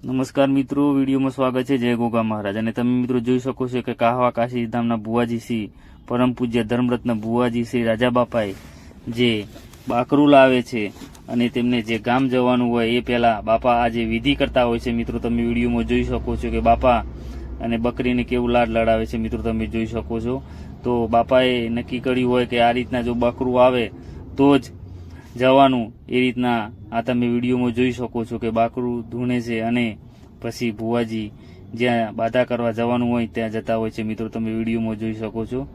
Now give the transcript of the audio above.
નમસ્કાર મિત્રો, વિડીયોમાં સ્વાગત છે જય ગોગા મહારાજ. અને તમે મિત્રો જોઈ શકો છો કે કાહવા કાશી ધામના બુવાજી શ્રી પરમ પૂજ્ય ધર્મરત્ન બુવાજી શ્રી રાજાબાપાએ જે બાકરું લાવે છે અને તેમને જે ગામ જવાનું હોય એ પહેલાં બાપા આજે વિધિ કરતા હોય છે મિત્રો, તમે વિડીયોમાં જોઈ શકો છો કે બાપા અને બકરીને કેવું લાડ લડાવે છે મિત્રો, તમે જોઈ શકો છો. તો બાપાએ નક્કી કર્યું હોય કે આ રીતના જો બકરું આવે તો જ જવાનું એ રીતના આ તમે વિડીયોમાં જોઈ શકો છો કે બાકરું ધૂણે છે અને પછી ભુવાજી જ્યાં બાધા કરવા જવાનું હોય ત્યાં જતા હોય છે. મિત્રો, તમે વિડીયોમાં જોઈ શકો છો.